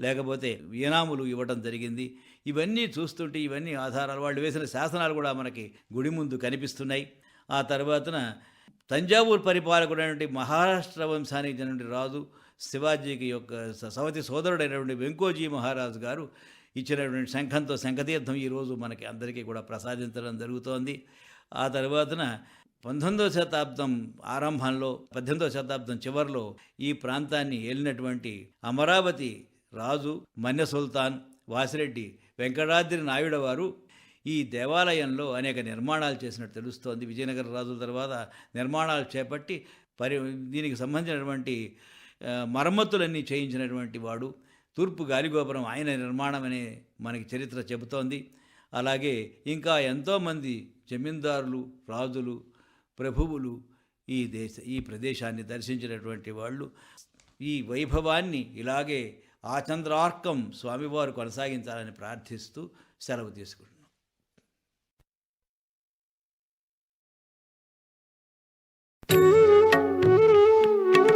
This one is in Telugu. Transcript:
లేకపోతే ఇనాములు ఇవ్వడం జరిగింది. ఇవన్నీ చూస్తుంటే ఇవన్నీ ఆధారాలు వాళ్ళు వేసిన శాసనాలు కూడా మనకి గుడి ముందు కనిపిస్తున్నాయి. ఆ తర్వాతన తంజావూరు పరిపాలకుడైనటువంటి మహారాష్ట్ర వంశానికి చెందిన రాజు శివాజీకి యొక్క స- సవతి సోదరుడైనటువంటి వెంకోజీ మహారాజు గారు ఇచ్చినటువంటి శంఖంతో శంఖతీర్థం ఈరోజు మనకి అందరికీ కూడా ప్రసాదించడం జరుగుతోంది. ఆ తర్వాతన పంతొమ్మిదవ శతాబ్దం ఆరంభంలో పద్దెనిమిదవ శతాబ్దం చివరిలో ఈ ప్రాంతాన్ని ఏలినటువంటి అమరావతి రాజు మన్య సుల్తాన్ వాసిరెడ్డి వెంకటాద్రి నాయుడు వారు ఈ దేవాలయంలో అనేక నిర్మాణాలు చేసినట్టు తెలుస్తోంది. విజయనగర రాజుల తర్వాత నిర్మాణాలు చేపట్టి పరి దీనికి సంబంధించినటువంటి మరమ్మతులన్నీ చేయించినటువంటి వాడు. తూర్పు గాలిగోపురం ఆయన నిర్మాణం అనే మనకి చరిత్ర చెబుతోంది. అలాగే ఇంకా ఎంతోమంది జమీందారులు రాజులు ప్రభువులు ఈ దేశ ఈ ప్రదేశాన్ని దర్శించినటువంటి వాళ్ళు ఈ వైభవాన్ని ఇలాగే ఆ చంద్రార్కం స్వామివారు కొనసాగించాలని ప్రార్థిస్తూ సెలవు తీసుకుంటున్నాను